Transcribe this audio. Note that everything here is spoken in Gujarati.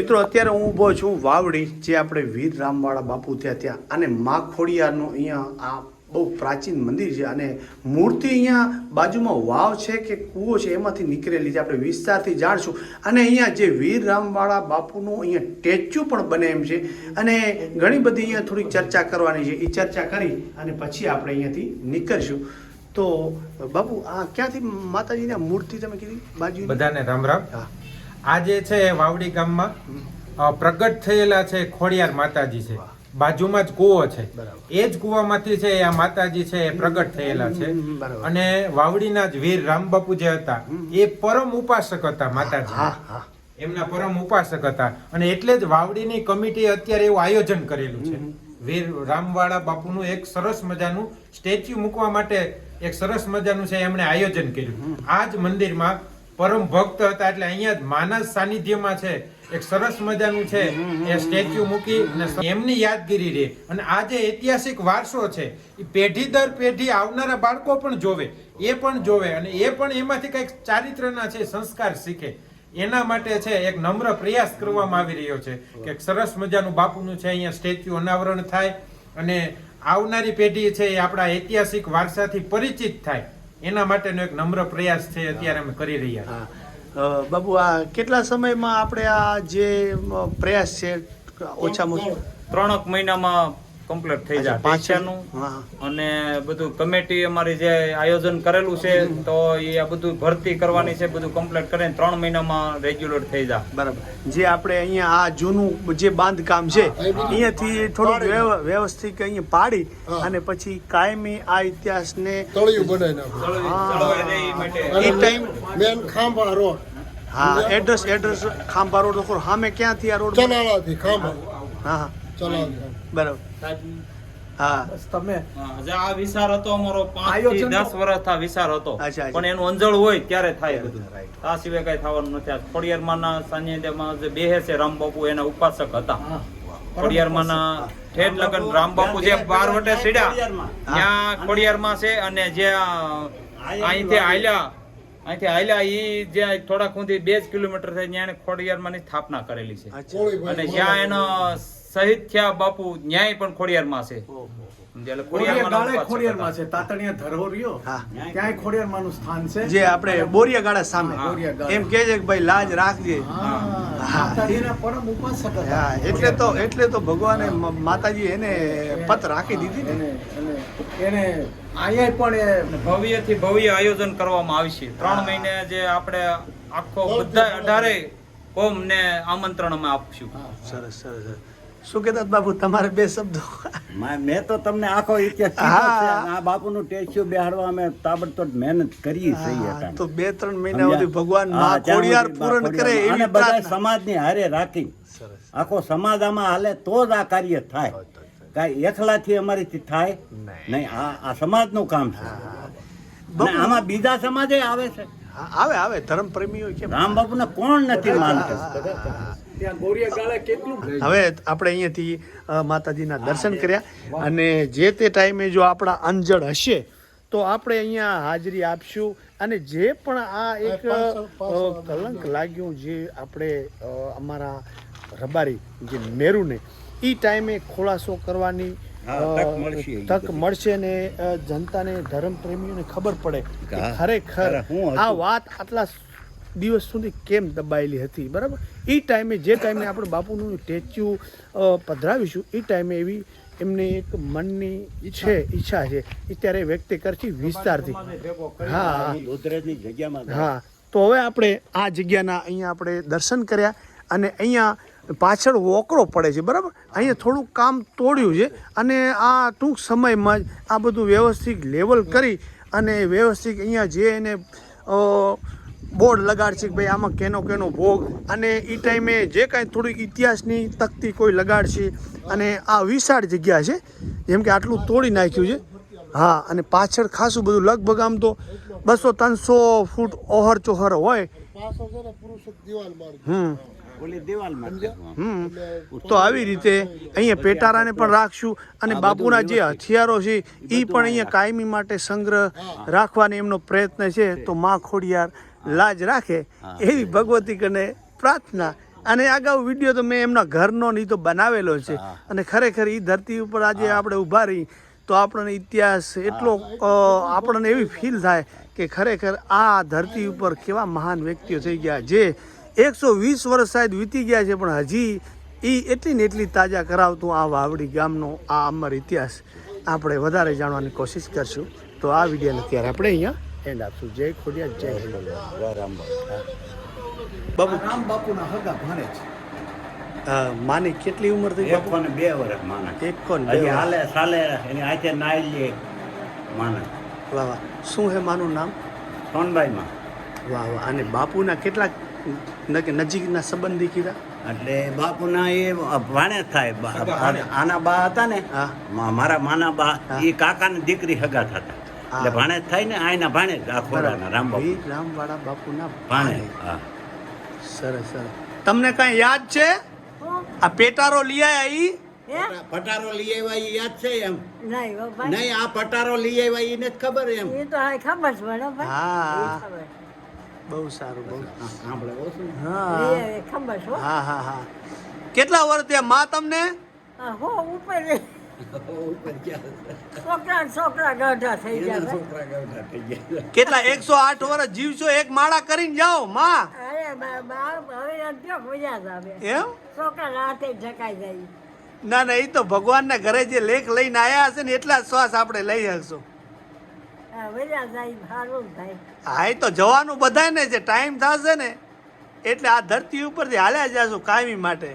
મિત્રો અત્યારે હું ઊભો છું વાવડી જે આપણે વીર રામવાળા બાપુ થયા ત્યાં. અને મા ખોડિયાનું અહીંયા આ બહુ પ્રાચીન મંદિર છે અને મૂર્તિ અહીંયા બાજુમાં વાવ છે કે કૂવો છે એમાંથી નીકળેલી છે. આપણે વિસ્તારથી જાણશું. અને અહીંયા જે વીર રામવાળા બાપુનું અહીંયા સ્ટેચ્યુ પણ બને એમ છે. અને ઘણી બધી અહીંયા થોડીક ચર્ચા કરવાની છે. એ ચર્ચા કરી અને પછી આપણે અહીંયાથી નીકળશું. તો બાપુ આ ક્યાંથી માતાજીની મૂર્તિ તમે કીધી? બાજુ બધાને રામ રામ. હા. આ જે છે વાવડી ગામમાં પ્રગટ થયેલા છે ખોડિયાર માતાજી છે. બાજુમાં જ કૂવો છે. એ જ કૂવામાંથી છે આ માતાજી છે એ પ્રગટ થયેલા છે. અને વાવડીના જ વીર રામબાપુ જે હતા એ પરમ ઉપાસક હતા માતાજી. હા એમના પરમ ઉપાસક હતા. અને એટલે જ વાવડીની કમિટી અત્યારે એવું આયોજન કરેલું છે. વીર રામવાળા બાપુનું એક સરસ મજાનું સ્ટેચ્યુ મૂકવા માટે એક સરસ મજાનું છે એમણે આયોજન કર્યું. આ જ મંદિરમાં પરમ ભક્ત હતા એટલે અહીંયા જ માનસ સાનિધ્યમાં છે. એક સરસ મજાનું છે. એ સ્ટેચ્યુ મૂકી અને એમની યાદગીરી રહે અને આ જે ઐતિહાસિક વારસો છે એ પેઢી દર પેઢી આવનારા બાળકો પણ જોવે. એ પણ જોવે અને એ પણ એમાંથી કંઈક ચારિત્રના છે, સંસ્કાર શીખે. એના માટે છે, એક નમ્ર પ્રયાસ કરવામાં આવી રહ્યો છે કે સરસ મજાનું બાપુનું છે, અહીંયા સ્ટેચ્યુ અનાવરણ થાય અને આવનારી પેઢી છે, એ આપણા ઐતિહાસિક વારસાથી પરિચિત થાય. એના માટેનો એક નમ્ર પ્રયાસ છે અત્યારે અમે કરી રહ્યા છીએ. હા. બાબુ આ કેટલા સમયમાં આપણે આ જે પ્રયાસ છે ઓછામાં ઓછું? ત્રણક મહિનામાં કમ્પ્લીટ થઈ જાય. પૈસાનું હા. અને બધું કમિટી અમારી જે આયોજન કરેલું છે તો એ આ બધું ભરતી કરવાની છે બધું કમ્પ્લીટ કરીને ત્રણ મહિનામાં રેગ્યુલર થઈ જાય. બરાબર. જે આપણે અહીંયા આ જૂનું જે બાંધકામ છે અહીંયાથી થોડું વ્યવસ્થિત અહીંયા પાડી અને પછી કાયમી આ ઇતિહાસને તળિયું બનાવી નાખ્યું એ ટાઈમ મેન ખાંભા રોડ. હા એડ્રેસ એડ્રેસ ખાંભા રોડ હામે ક્યાંથી આ રોડ ચનાળાથી ખાંભા હા હા. બરાબર. હા. હા, આ વિચાર હતો અમારો પાંચથી દસ વર્ષ આ વિચાર હતો. અચ્છા, અચ્છા. પણ એનું અંજળ હોય ત્યારે થાય બધું. આ સિવાય કઈ થવાનું નથી. આ ખોડિયારમાંના સાનિધ્યમાં જે બેહે છે રામબાપુ એના ઉપાસક હતા. ખોડિયારમાંના ઠેઠ લગન રામબાપુ જે બાર વટે સીડ્યા ત્યાં ખોડિયારમાં છે અને જે અહીંથી આયલા અહીંથી આયલા ઈ જે થોડાક સુધી બે જ કિલોમીટર થાય ત્યાં એને ખોડિયારમાંની સ્થાપના કરેલી છે. અને જ્યાં એનો શહીદ થયા બાપુ ન્યાય પણ ખોડિયારમાં છે. એટલે ખોડિયાર ખોડિયારમાંના ગાળે ઉપાસક ખોડિયારમાં છે. તાતણિયા ધરો રહ્યો. ક્યાંય ખોડિયારમાંનું સ્થાન છે? જે આપણે બોરિયાગાળા સામે. એમ કે છે કે ભાઈ લાજ રાખજે. હા, માતાજીના પરમ ઉપાસક હતા. હા એટલે તો એટલે તો ભગવાને માતાજી એને પત રાખી દીધી ને. એને અહીંયા પણ એ ભવ્યથી ભવ્ય આયોજન કરવામાં આવશે ત્રણ મહિને જે આપણે આખો બધા અઢારે કોમ ને આમંત્રણ અમે આપશું. સરસ સરસ સરસ. શું કહેતા બાપુ? તમારે બે શબ્દો. મેં તો તમને આખો ઇતિહાસ આ બાપુનું ટેસ્યુ બેહાડવા અમે તાબડતોડ મહેનત કરી છે તો બે ત્રણ મહિના સુધી ભગવાનમાં ત્યાં પૂરણ કરે એવી અને બધા. સમાજની હારે રાખી. આખો સમાજ આમાં હાલે તો જ આ કાર્ય થાય. કાંઈ એકલાથી અમારીથી થાય? નહીં. આ આ સમાજનું કામ છે. આમાં બીજા સમાજે આવે છે. આવે આવે. ધર્મ પ્રેમીઓ છે રામ બાપુને કોણ નથી માનતું? હવે આપણે અહીંયાથી માતાજીના દર્શન કર્યા. અને જે તે ટાઈમે જો આપણા અંજળ હશે તો આપણે અહીંયા હાજરી આપશું. અને જે પણ આ એક કલંક લાગ્યું જે આપણે અમારા રબારી જે મેરુને એ ટાઈમે ખોલાસો કરવાની તક મળશે ને જનતાને ધર્મ પ્રેમીઓને ખબર પડે ખરેખર ખરે આ વાત આટલા દિવસ સુધી કેમ દબાયેલી હતી, બરાબર? એ ટાઈમે, જે ટાઈમે આપણે બાપુનું સ્ટેચ્યુ પધરાવીશું એ ટાઈમે એવી એમને એક મનની છે, ઈચ્છા છે. એ ત્યારે વ્યક્ત કરશે વિસ્તારથી. હા ગોધરેજની જગ્યામાં હા. તો હવે આપણે આ જગ્યાના અહીંયા આપણે દર્શન કર્યા અને અહીંયા પાછળ વોકરો પડે છે, બરાબર? અહીંયા થોડુંક કામ તોડ્યું છે અને આ ટૂંક સમયમાં જ આ બધું વ્યવસ્થિત લેવલ કરી અને વ્યવસ્થિત અહીંયા જે એને બોર્ડ લગાડશે કે ભાઈ આમાં કેનો કેનો ભોગ. અને એ ટાઈમે જે કાંઈ થોડીક ઇતિહાસની તકતી કોઈ લગાડશે અને આ વિશાળ જગ્યા છે, જેમ કે આટલું તોડી નાખ્યું છે. હા, અને પાછળ ખાસું બધું લગભગ આમ તો બસો ત્રણસો ફૂટ ઓહર ચોહર હોય. હમ. તો આવી રીતે અહીંયા પેટારાને પણ રાખશું અને બાપુના જે હથિયારો છે એ પણ અહીંયા કાયમી માટે સંગ્રહ રાખવાનો એમનો પ્રયત્ન છે. તો માં ખોડિયાર લાજ રાખે એવી ભગવતી કને પ્રાર્થના. અને અગાઉ વીડિયો તો મેં એમના ઘરનો નહીં તો બનાવેલો છે. અને ખરેખર એ ધરતી ઉપર આજે આપણે ઊભા રહી તો આપણને ઇતિહાસ એટલો આપણને એવી ફીલ થાય કે ખરેખર આ ધરતી ઉપર કેવા મહાન વ્યક્તિઓ થઈ ગયા જે એકસો વીસ વર્ષ સાહેબ વીતી ગયા છે પણ હજી એ એટલી ને એટલી તાજા કરાવતું આ વાવડી ગામનો આ અમર ઇતિહાસ આપણે વધારે જાણવાની કોશિશ કરશું. તો આ વિડીયોને અત્યારે આપણે અહીંયા એન્ડ આપશું જય ખોડિયા જય હિન્દ. બાપુ. રામ બાપુના હગા ભાણે છે. માની કેટલી ઉંમર થઈ બાપુ? ને બે વર્ષ માના એક કોને બે હજી હાલે સાલે એની આજે નાઈ લે માને વાહ વાહ. શું હે માનું નામ? સોનબાઈમાં. વાહ વાહ. અને બાપુના કેટલાક નજીકના સંબંધી કીધા? એટલે બાપુના એ ભાણે જ થાય આના બા હતા ને? મારા માના બા એ કાકાની દીકરી હગા થતા. એટલે હા. ભાણે થાય ને આના ભાણે જ આ ખોરાના રામબાપુ રામવાળા બાપુના ભાણે ભાણે હા. સરસ સરસ. તમને કઈ યાદ છે? આ પેટારો લઈ આવ્યા ઈ? પટારો લઈ આવ્યા ઈ યાદ છે એમ? નહીં નહીં આ પટારો લઈ આવ્યા ઈને જ ખબર એમ? એ તો હા ખબર છે બરાબર. હા. બહુ સારું બહુ. સાંભળે ઓછું હા. ખબર છે હા. હા હા કેટલા વર્ષ થયા માં તમને? હો ઉપર છોકરા છોકરા ગાઢા થઈ ગયા. છોકરા ગવડા થઈ ગયા. કેટલા? એકસો આઠ વર્ષ જીવશો એક માળા કરીને જાઓ માં. એમ? છોકરા રાતે ઢકાઈ જાય. ના ના એ તો ભગવાનના ઘરે જે લેખ લઈને આયા હશે ને એટલા શ્વાસ આપણે લઈ શકશું હા એ તો જવાનું બધાને જે ટાઈમ થશે ને. એટલે આ ધરતી ઉપરથી હાલ્યા જશું કાયમી માટે.